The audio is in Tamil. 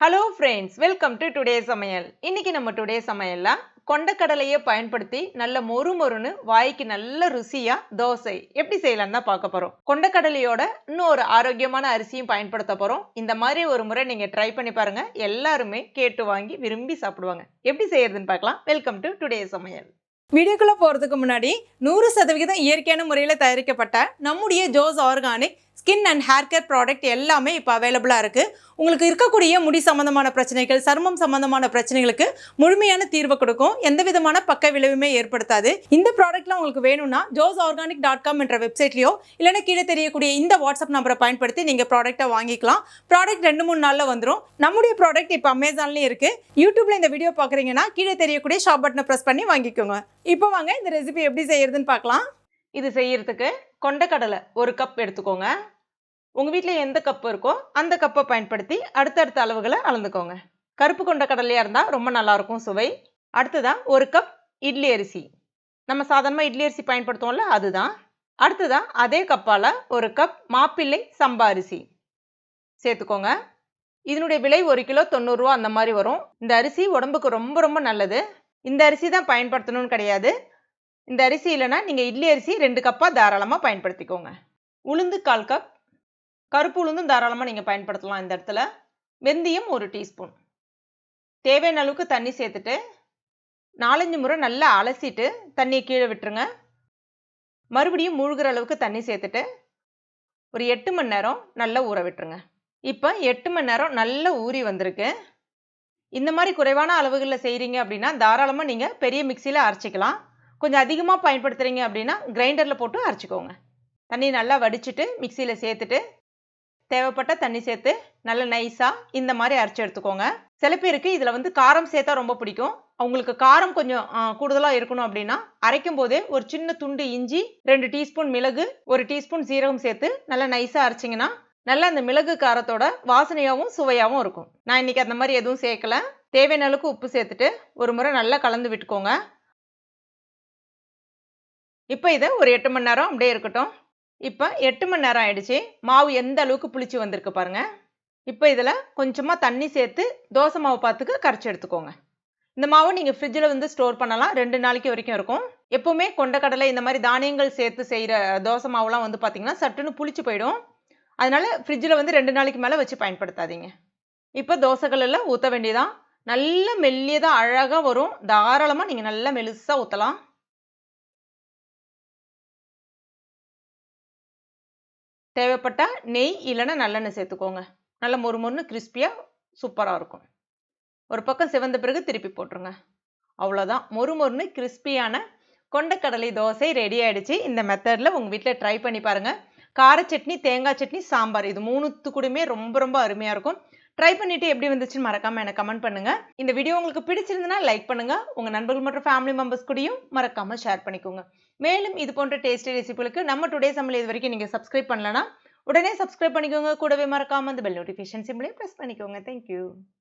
Hello friends welcome to today சமையல் இன்னைக்கு நம்ம டுடே சமையல்லாம் கொண்டக்கடலையை பயன்படுத்தி நல்ல மொறு மொறுன்னு வாய்க்கு நல்ல ருசியா தோசை எப்படி செய்யலாம் தான் பார்க்க போறோம். கொண்டக்கடலையோட இன்னும் ஒரு ஆரோக்கியமான அரிசியும் பயன்படுத்த போறோம். இந்த மாதிரி ஒரு முறை நீங்க ட்ரை பண்ணி பாருங்க. எல்லாருமே கேட்டு வாங்கி விரும்பி சாப்பிடுவாங்க. எப்படி செய்யறதுன்னு பார்க்கலாம். வெல்கம் டு டுடே சமையல் வீடியோக்குள்ளே போகிறதுக்கு முன்னாடி நூறு சதவிகிதம் இயற்கையான முறையில் தயாரிக்கப்பட்ட நம்முடைய Jose organic skin and hair care product எல்லாமே இப்போ அவைலபிளாக இருக்குது உங்களுக்கு இருக்கக்கூடிய முடி சம்மந்தமான பிரச்சனைகள் சருமம் சம்மந்தமான பிரச்சனைகளுக்கு முழுமையான தீர்வு கொடுக்கும். எந்த விதமான பக்க விளைவுமே ஏற்படுத்தாது. இந்த ப்ராடக்ட்லாம் உங்களுக்கு வேணும்னா ஜோஸ் ஆர்கானிக் டாட் காம் என்ற வெப்சைட்லையோ இல்லைன்னா கீழே தெரியக்கூடிய இந்த வாட்ஸ்அப் நம்பரை பயன்படுத்தி நீங்கள் ப்ராடக்ட்டை வாங்கிக்கலாம். ப்ராடக்ட் ரெண்டு மூணு நாளில் வந்துடும் நம்முடைய ப்ராடக்ட் இப்போ அமேசான்லேயும் இருக்குது யூடியூப்பில் இந்த வீடியோ பார்க்குறீங்கன்னா கீழே தெரியக்கூடிய ஷாப் பட்டனை ப்ரெஸ் பண்ணி வாங்கிக்கோங்க. இப்போ வாங்க இந்த ரெசிபி எப்படி செய்யறதுன்னு பார்க்கலாம். இது செய்யறதுக்கு கொண்டக்கடலை ஒரு கப் எடுத்துக்கோங்க. உங்கள் வீட்டில் எந்த கப் இருக்கோ அந்த கப்பை பயன்படுத்தி அடுத்தடுத்த அளவுகளை அளந்துக்கோங்க. கருப்பு கொண்ட கடலையாக இருந்தால் ரொம்ப நல்லாயிருக்கும் சுவை. அடுத்ததான் ஒரு கப் இட்லி அரிசி. நம்ம சாதாரணமாக இட்லி அரிசி பயன்படுத்துவோம்ல அதுதான். அடுத்ததான் அதே கப்பால் ஒரு கப் மாப்பிள்ளை சம்பா அரிசி சேர்த்துக்கோங்க. இதனுடைய விலை ஒரு கிலோ தொண்ணூறுரூவா அந்த மாதிரி வரும். இந்த அரிசி உடம்புக்கு ரொம்ப ரொம்ப நல்லது. இந்த அரிசி தான் பயன்படுத்தணும்னு கிடையாது. இந்த அரிசி இல்லைன்னா நீங்கள் இட்லி அரிசி ரெண்டு கப்பாக தாராளமாக பயன்படுத்திக்கோங்க. உளுந்து கால் கப் கருப்பு உளுந்தும் தாராளமாக நீங்கள் பயன்படுத்தலாம் இந்த இடத்துல. வெந்தயம் ஒரு டீஸ்பூன். தேவையான அளவுக்கு தண்ணி சேர்த்துட்டு நாலஞ்சு முறை நல்லா அலசிட்டு தண்ணியை கீழே விட்டுருங்க. மறுபடியும் மூழ்கிற அளவுக்கு தண்ணி சேர்த்துட்டு ஒரு எட்டு மணி நேரம் நல்லா ஊற விட்டுருங்க. இப்போ எட்டு மணி நேரம் நல்லா ஊறி வந்திருக்கு. இந்த மாதிரி குறைவான அளவுகளில் செய்கிறீங்க அப்படின்னா தாராளமாக நீங்கள் பெரிய மிக்சியில் அரைச்சிக்கலாம். கொஞ்சம் அதிகமாக பயன்படுத்துகிறீங்க அப்படின்னா கிரைண்டரில் போட்டு அரைச்சிக்கோங்க. தண்ணி நல்லா வடிச்சிட்டு மிக்சியில் சேர்த்துட்டு தேவைப்பட்ட தண்ணி சேர்த்து நல்ல நைஸாக இந்த மாதிரி அரைச்சி எடுத்துக்கோங்க. சில பேருக்கு இதில் வந்து காரம் சேர்த்தா ரொம்ப பிடிக்கும். அவங்களுக்கு காரம் கொஞ்சம் கூடுதலாக இருக்கணும் அப்படின்னா அரைக்கும் போதே ஒரு சின்ன துண்டு இஞ்சி ரெண்டு டீஸ்பூன் மிளகு ஒரு டீஸ்பூன் சீரகம் சேர்த்து நல்லா நைஸாக அரைச்சிங்கன்னா நல்லா அந்த மிளகு காரத்தோட வாசனையாகவும் சுவையாகவும் இருக்கும். நான் இன்னைக்கு அந்த மாதிரி எதுவும் சேர்க்கல. தேவையான அளவுக்கு உப்பு சேர்த்துட்டு ஒரு முறை நல்லா கலந்து விட்டுக்கோங்க. இப்போ இதை ஒரு எட்டு மணி நேரம் அப்படியே இருக்கட்டும். இப்போ எட்டு மணி நேரம் ஆயிடுச்சு. மாவு எந்த அளவுக்கு புளிச்சு வந்திருக்கு பாருங்க. இப்போ இதில் கொஞ்சமாக தண்ணி சேர்த்து தோசை மாவு பார்த்துக்கு கரைச்சி எடுத்துக்கோங்க. இந்த மாவு நீங்கள் ஃப்ரிட்ஜில் வந்து ஸ்டோர் பண்ணலாம். ரெண்டு நாளைக்கு வரைக்கும் இருக்கும். எப்போவுமே கொண்டக்கடலை இந்த மாதிரி தானியங்கள் சேர்த்து செய்கிற தோசை மாவுலாம் வந்து பார்த்திங்கன்னா சட்டுன்னு புளிச்சு போயிடும். அதனால் ஃப்ரிட்ஜில் வந்து ரெண்டு நாளைக்கு மேலே வச்சு பயன்படுத்தாதீங்க. இப்போ தோசைகளில் ஊற்ற வேண்டியதான் நல்ல மெல்லியதாக அழகாக வரும். தாராளமாக நீங்கள் நல்லா மெலுசாக ஊற்றலாம் தேவைப்பட்டால் நெய் இல்லைன்னா நல்லெண்ணெய் சேர்த்துக்கோங்க. நல்ல மொறு மொறுன்னு கிறிஸ்பியாக சூப்பராக இருக்கும். ஒரு பக்கம் சிவந்த பிறகு திருப்பி போட்டுருங்க. அவ்வளோதான் மொறு மொறுன்னு கிறிஸ்பியான கொண்டக்கடலை தோசை ரெடி ஆகிடுச்சு இந்த மெத்தடில் உங்கள் வீட்டில் ட்ரை பண்ணி பாருங்கள் கார சட்னி தேங்காய் சட்னி சாம்பார். இது மூணுத்து கூடயுமே ரொம்ப ரொம்ப அருமையாக இருக்கும். ட்ரை பண்ணிவிட்டு எப்படி வந்துச்சுன்னு மறக்காமல் எனக்கு கமெண்ட் பண்ணுங்கள் இந்த வீடியோ உங்களுக்கு பிடிச்சிருந்துன்னா லைக் பண்ணுங்கள் உங்கள் நண்பர்கள் மற்றும் ஃபேமிலி மெம்பர்ஸ் கூடயும் மறக்காமல் ஷேர் பண்ணிக்கோங்க. மேலும் இது போன்ற டேஸ்டி ரெசிபிகளுக்கு நம்ம டுடே சமையல் இது வரைக்கும் நீங்கள் சப்ஸ்கிரைப் பண்ணலன்னா உடனே சப்ஸ்கிரைப் பண்ணிக்கோங்க. கூடவே மறக்காமல் அந்த பெல் நோட்டிஃபிகேஷன் சிம்லேயே ப்ரெஸ் பண்ணிக்கோங்க. Thank you